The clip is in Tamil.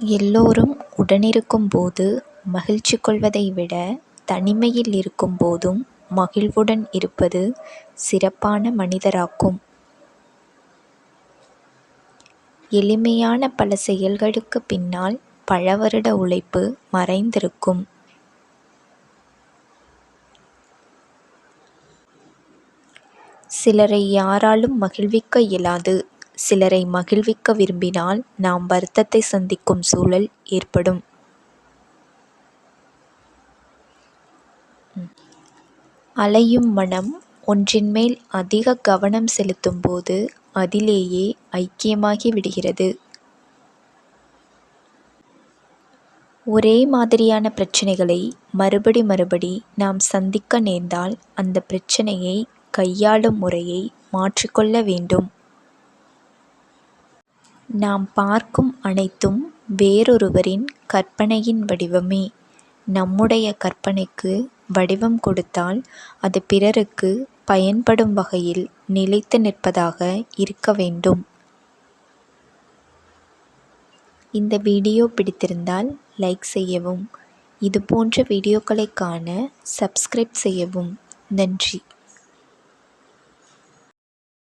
எல்லோரும் உடனிருக்கும்போது மகிழ்ச்சி கொள்வதை விட தனிமையில் இருக்கும்போதும் மகிழ்வுடன் இருப்பது சிறப்பான மனிதராக்கும். எளிமையான பல செயல்களுக்குப் பின்னால் பல வருட உழைப்பு மறைந்திருக்கும். சிலரை யாராலும் மகிழ்விக்க இயலாது. சிலரை மகிழ்விக்க விரும்பினால் நாம் வருத்தத்தை சந்திக்கும் சூழல் ஏற்படும். அலையும் மனம் ஒன்றின்மேல் அதிக கவனம் செலுத்தும் போது அதிலேயே ஐக்கியமாகி விடுகிறது. ஒரே மாதிரியான பிரச்சனைகளை மறுபடி மறுபடி நாம் சந்திக்க நேர்ந்தால் அந்த பிரச்சனையை கையாளும் முறையை மாற்றிக்கொள்ள வேண்டும். நாம் பார்க்கும் அனைத்தும் வேறொருவரின் கற்பனையின் வடிவமே. நம்முடைய கற்பனைக்கு வடிவம் கொடுத்தால் அது பிறருக்கு பயன்படும் வகையில் நிலைத்து நிற்பதாக இருக்க வேண்டும். இந்த வீடியோ பிடித்திருந்தால் லைக் செய்யவும். இதுபோன்ற வீடியோக்களைக் காண சப்ஸ்கிரைப் செய்யவும். நன்றி.